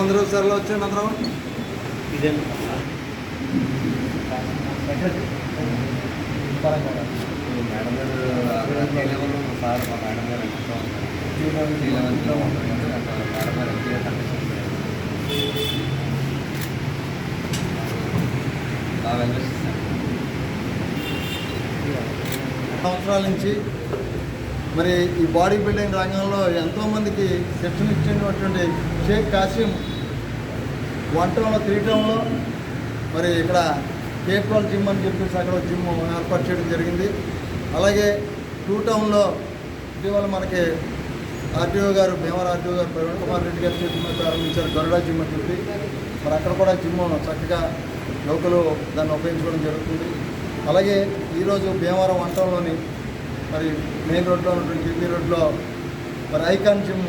ఎంతమంది రోజు సార్లు వచ్చాను అందరం ఇదే మేడం గారు సార్ మా మేడం గారు శ్రీలవంతిలో ఉంటారు కదా మేడం గారు ఎన్టీఆర్ కండిషన్ బాగా వెంకటేశ్వర సంవత్సరాల నుంచి మరి ఈ బాడీ బిల్డింగ్ రంగంలో ఎంతోమందికి శిక్షణ ఇచ్చినటువంటి షేక్ కాసిం వంటంలో తిరగటంలో త్రీ టౌన్లో మరి ఇక్కడ కేప్రాల్ జిమ్ అని చెప్పేసి అక్కడ జిమ్ ఏర్పాటు చేయడం జరిగింది. అలాగే టూ టౌన్లో ఇటీవల మనకి ఆర్టీఓ గారు భీమవరం ఆర్టీఓ గారు ప్రవీణ్ కుమార్ రెడ్డి గారి చేసిన ప్రారంభించారు గరుడా జిమ్ అని చెప్పి. మరి అక్కడ కూడా జిమ్ చక్కగా యువకులు దాన్ని ఉపయోగించుకోవడం జరుగుతుంది. అలాగే ఈరోజు భీమవరం వంటంలోని మరి మెయిన్ రోడ్లో ఉన్నటువంటి బీబీ రోడ్లో మరి ఐకాన్ జిమ్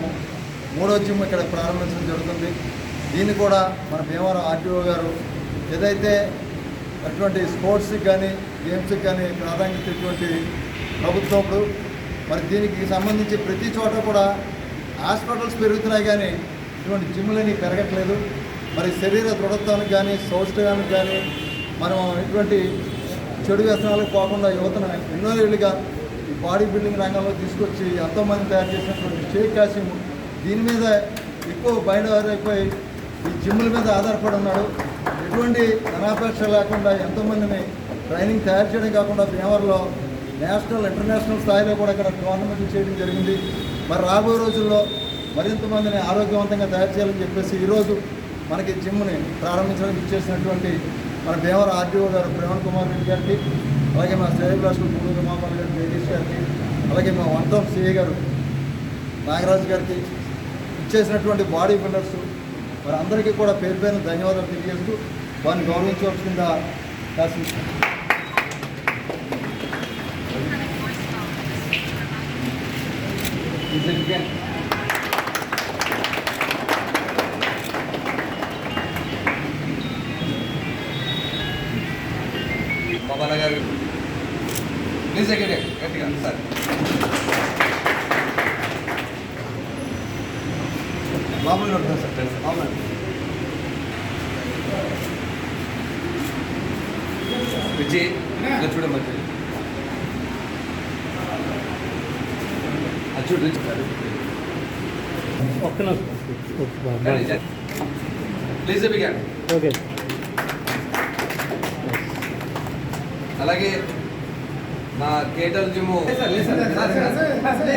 మూడో జిమ్ ఇక్కడ ప్రారంభించడం జరుగుతుంది. దీన్ని కూడా మన భీమవరం ఆర్టీఓ గారు ఏదైతే అటువంటి స్పోర్ట్స్కి కానీ గేమ్స్కి కానీ ప్రాధాన్యత ఇటువంటి ప్రభుత్వం ఇప్పుడు మరి దీనికి సంబంధించి ప్రతి చోట కూడా హాస్పిటల్స్ పెరుగుతున్నాయి కానీ ఇటువంటి జిమ్లని పెరగట్లేదు. మరి శరీర దృఢత్వానికి కానీ సౌష్ఠవానికి కానీ మనం ఇటువంటి చెడు వ్యసనాలకు పోకుండా యువతను ఎన్నో ఏళ్ళుగా ఈ బాడీ బిల్డింగ్ రంగంలో తీసుకొచ్చి ఎంతోమంది తయారు చేసినటువంటి షేక్ కాసిం దీని మీద ఎక్కువ బయట అయిపోయి ఈ జిమ్ల మీద ఆధారపడి ఉన్నాడు. ఎటువంటి ధనాపేక్ష లేకుండా ఎంతోమందిని ట్రైనింగ్ తయారు చేయడం కాకుండా భీమవరంలో నేషనల్ ఇంటర్నేషనల్ స్థాయిలో కూడా ఇక్కడ టోర్నమెంట్లు చేయడం జరిగింది. మరి రాబోయే రోజుల్లో మరింత మందిని ఆరోగ్యవంతంగా తయారు చేయాలని చెప్పేసి ఈరోజు మనకి జిమ్ని ప్రారంభించడానికి ఇచ్చేసినటువంటి మన భీమవరం ఆర్డీఓ గారు ప్రేమణ్ కుమార్ రెడ్డి గారికి అలాగే మా శ్రేయభిలాషులు పూర్వ కుమార్ గారి జగదీష్ గారికి అలాగే మా వన్ టౌన్ సిఏ గారు నాగరాజు గారికి ఇచ్చేసినటువంటి బాడీ బిల్డర్స్ మరి అందరికీ కూడా పేరు పేరున ధన్యవాదాలు తెలియజేస్తూ వారిని గౌరవించవలసిందా కాసి బాబాల గారు. ప్లీజ్ సెకండ్ గట్టిగా సార్. మామూలుగా ఉంటుంది సార్ తెలుసు. మామూలు విజయ్ అది చూడు ఒక్క ప్లీజ్ బిగాన్ ఓకే. అలాగే మా కేటర్ జిమ్ అదే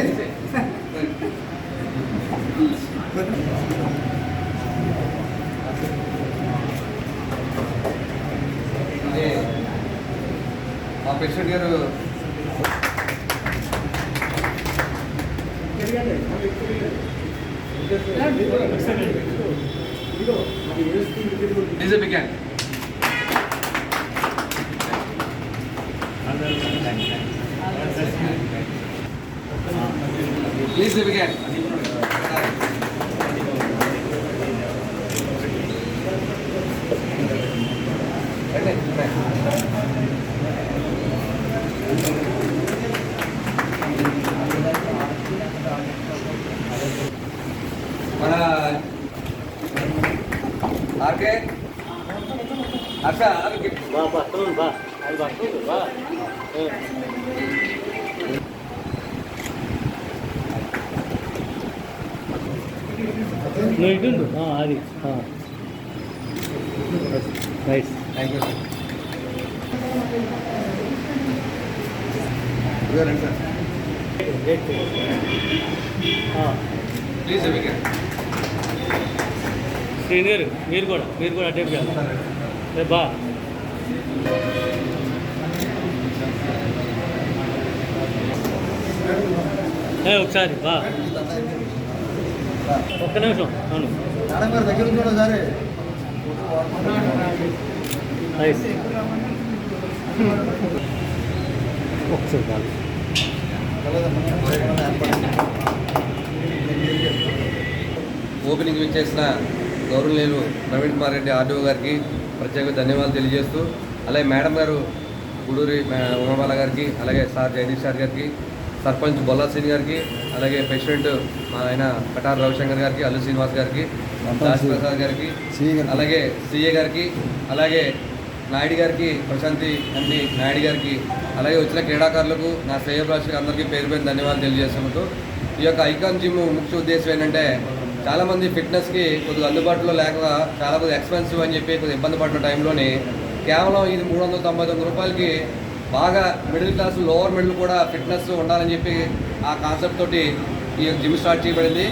మా ప్రెసిడెంట్ గారు ప్లీజ్ బిగాన్ ప్లీజ్ బిగ్యాన్ మన ఆర్కే హర్ష బా పడుతుంది బా అది. పడుతుంది బా నువ్వు ఇటుండు అది right thank you sir please begin Srini గారు మీరు కూడా మీరు కూడా అటెంప్ చేస్తారు రే బా. ఏ ఒకసారి బా. ఒక్క నిమిషం అవును. దగ్గర సరే ఒకసారి. ఓపెనింగ్ చేసిన గౌరవనీయులు ప్రవీణ్ కుమార్ రెడ్డి ఆర్డీఓ గారికి ప్రత్యేక ధన్యవాదాలు తెలియజేస్తూ అలాగే మేడం గారు గుడూరి ఉమాబాల గారికి అలాగే సార్ జగదీష్ సార్ గారికి సర్పంచ్ బొల్లా శ్రీని గారికి అలాగే ప్రెసిడెంట్ మా ఆయన కటార్ రవిశంకర్ గారికి అల్లు శ్రీనివాస్ గారికి దాస్ ప్రసాద్ గారికి. అలాగే సిఏ గారికి అలాగే నాయుడు గారికి ప్రశాంతి ఎండి నాయుడు గారికి అలాగే వచ్చిన క్రీడాకారులకు నా శ్రేయభిలాషులకు అందరికీ పేరు పేరు ధన్యవాదాలు తెలియజేసుకుంటూ ఈ యొక్క ఐకాన్ జిమ్ ముఖ్య ఉద్దేశం ఏంటంటే చాలామంది ఫిట్నెస్కి కొద్దిగా అందుబాటులో లేక చాలా కొద్దిగా ఎక్స్పెన్సివ్ అని చెప్పి కొద్దిగా ఇబ్బంది పడిన టైంలోని కేవలం ఇది మూడు వందల తొంభై తొమ్మిది రూపాయలకి బాగా మిడిల్ క్లాస్ లోవర్ మిడిల్ కూడా ఫిట్నెస్ ఉండాలని చెప్పి ఆ కాన్సెప్ట్ తోటి ఈ జిమ్ స్టార్ట్ చేయబడింది.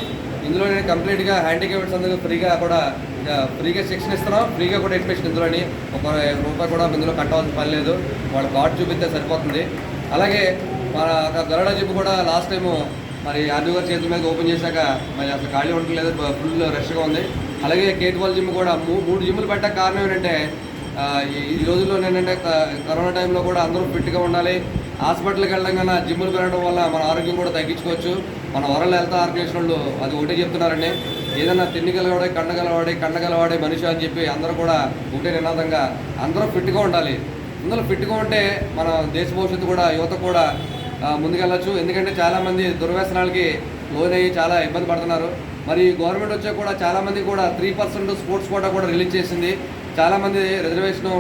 ఇందులో నేను కంప్లీట్గా హ్యాండిక్యాప్స్ అందరూ ఫ్రీగా కూడా ఫ్రీగా శిక్షణ ఇస్తున్నాం. ఫ్రీగా కూడా ఎడ్యుకేషన్ ఇందులోని ఒక రూపాయి కూడా ఇందులో కట్టవలసిన పని లేదు. వాళ్ళ కార్డు చూపిస్తే సరిపోతుంది. అలాగే మన గరడ జిమ్ కూడా లాస్ట్ టైము మరి ఆర్డీ గారి చేతుల మీద ఓపెన్ చేశాక మరి అసలు ఖాళీ ఉండట్లేదు ఫుల్ రష్గా ఉంది. అలాగే కేట్ వాల్ జిమ్ కూడా మూడు జిమ్లు పెట్టక కారణం ఏంటంటే ఈ- రోజుల్లో ఏంటంటే కరోనా టైంలో కూడా అందరూ ఫిట్గా ఉండాలి. హాస్పిటల్కి వెళ్ళడం కన్నా జిమ్లు పెరగడం వల్ల మన ఆరోగ్యం కూడా తగ్గించుకోవచ్చు. మన వరల్డ్ హెల్త్ ఆర్గనైజేషన్ వాళ్ళు అది ఒకటే చెప్తున్నారండి. ఏదైనా తిండిగలవాడే కండగలవాడే కండగలవాడే మనిషి అని చెప్పి అందరూ కూడా ఒకటే నినాదంగా అందరూ ఫిట్గా ఉండాలి. ఇందులో ఫిట్గా ఉంటే మన దేశ భవిష్యత్తు కూడా యువత కూడా ముందుకెళ్ళచ్చు. ఎందుకంటే చాలామంది దుర్వ్యసనాలకి లోనయ్యి చాలా ఇబ్బంది పడుతున్నారు. మరి గవర్నమెంట్ వచ్చే కూడా చాలామంది కూడా త్రీ పర్సెంట్ స్పోర్ట్స్ కోటా కూడా రిలీజ్ చేసింది. చాలామంది రిజర్వేషన్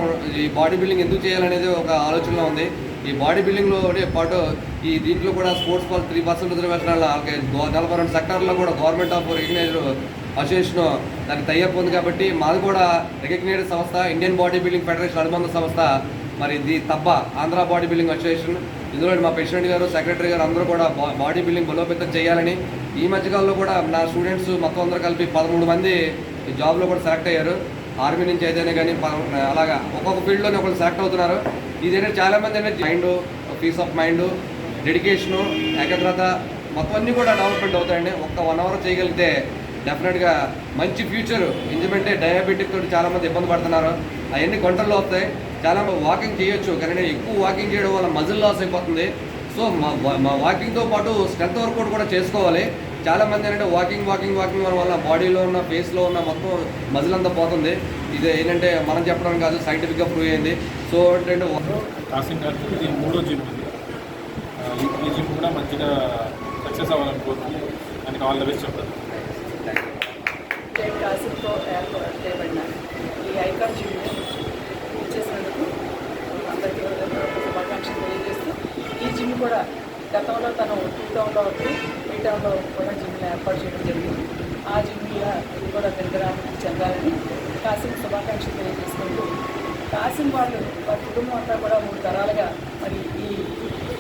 ఈ బాడీ బిల్డింగ్ ఎందుకు చేయాలనేది ఒక ఆలోచనలో ఉంది. ఈ బాడీ బిల్డింగ్లో పాటు ఈ దీంట్లో కూడా స్పోర్ట్స్ వాళ్ళు త్రీ పర్సెంట్ రిజర్వేషన్ వాళ్ళకి అలాగే నలభై రెండు సెక్టార్లో కూడా గవర్నమెంట్ ఆఫ్ రికగ్నైజ్డ్ అసోసియేషన్ దానికి తయ్యప్ ఉంది కాబట్టి మాది కూడా రికగ్నైజ్డ్ సంస్థ ఇండియన్ బాడీ బిల్డింగ్ ఫెడరేషన్ అనుబంధ సంస్థ. మరి ఇది తప్ప ఆంధ్ర బాడీ బిల్డింగ్ అసోసియేషన్. ఇందులో మా ప్రెసిడెంట్ గారు సెక్రటరీ గారు అందరూ కూడా బా- బాడీ బిల్డింగ్ బలోపేతం చేయాలని ఈ మధ్యకాలంలో కూడా నా స్టూడెంట్స్ మొత్తం అందరూ కలిపి పదమూడు మంది ఈ జాబ్లో కూడా సెలెక్ట్ అయ్యారు. ఆర్మీ నుంచి అయితేనే కానీ అలాగా ఒక్కొక్క ఫీల్డ్లోనే ఒకళ్ళు సెలెక్ట్ అవుతున్నారు. ఇదేంటంటే చాలామంది ఏంటంటే mind peace of mind dedication ఏకాగ్రత మొత్తం అన్నీ కూడా డెవలప్మెంట్ అవుతాయండి. ఒక్క వన్ అవర్ చేయగలిగితే డెఫినెట్గా మంచి ఫ్యూచర్ ఎందుకంటే డయాబెటిక్ తోటి చాలామంది ఇబ్బంది పడుతున్నారు. అవన్నీ కంట్రోల్లో వస్తాయి. చాలా వాకింగ్ చేయొచ్చు. కానీ ఎక్కువ వాకింగ్ చేయడం వల్ల మజిల్ లాస్ అయిపోతుంది. సో మా మా వాకింగ్తో పాటు స్ట్రెంత్ వర్కౌట్ కూడా చేసుకోవాలి చాలా మంది ఏంటంటే వాకింగ్ వాకింగ్ వాకింగ్ వల్ల బాడీలో ఉన్న ఫేస్లో ఉన్న మొత్తం మజిల్ అంతా పోతుంది ఇది ఏంటంటే మనం చెప్పడం కాదు సైంటిఫిక్గా ప్రూవ్ అయింది సో ఏంటంటే ఇది మూడో జిమ్ ఇది ఈ- జిమ్ కూడా మంచిగా సక్సెస్ అవ్వాలని దానికి ఆల్ ద బెస్ట్ చెప్తాను చేయబడిన ఈ ఐకాన్ జిమ్ని శుభాకాంక్షలు తెలియజేస్తూ ఈ జిమ్ కూడా గతంలో తను టూ టౌన్లో త్రీ టౌన్లో కూడా జిమ్ని ఏర్పాటు చేయడం జరిగింది. ఆ జిమ్ ఇది కూడా తెలుగురాముకి చెందాలని కాసిం శుభాకాంక్షలు తెలియజేసుకుంటూ కాసిం వాళ్ళు వారి కుటుంబం అంతా కూడా మూడు తరాలుగా మరి ఈ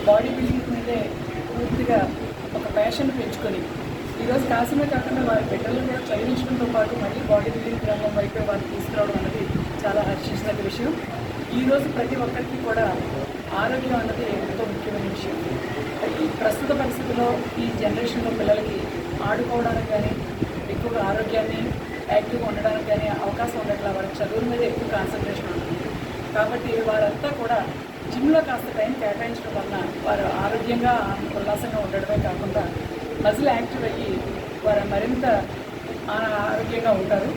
బాడీ బిల్డింగ్ మీదే పూర్తిగా ఒక ప్యాషన్ పెంచుకొని ఈరోజు కాసిమే కాకుండా వారి బిడ్డలను కూడా చదివించడంతో పాటు మళ్ళీ బాడీ బిల్డింగ్ రంగం వైపు వారిని తీసుకురావడం అనేది చాలా హర్షించదగ్గ విషయం. ఈరోజు ప్రతి ఒక్కరికి కూడా ఆరోగ్యం అన్నది ఎంతో ముఖ్యమైన విషయం. ఈ ప్రస్తుత పరిస్థితుల్లో ఈ జనరేషన్లో పిల్లలకి ఆడుకోవడానికి కానీ ఎక్కువగా ఆరోగ్యాన్ని యాక్టివ్గా ఉండడానికి కానీ అవకాశం ఉండట్లా వారికి చదువుల మీద ఎక్కువ కాన్సన్ట్రేషన్ ఉంటుంది. కాబట్టి వారంతా కూడా జిమ్లో కాస్త టైం కేటాయించడం వలన వారు ఆరోగ్యంగా ఉల్లాసంగా ఉండడమే కాకుండా మజిల్ యాక్టివ్ అయ్యి వారు మరింత ఆరోగ్యంగా ఉంటారు.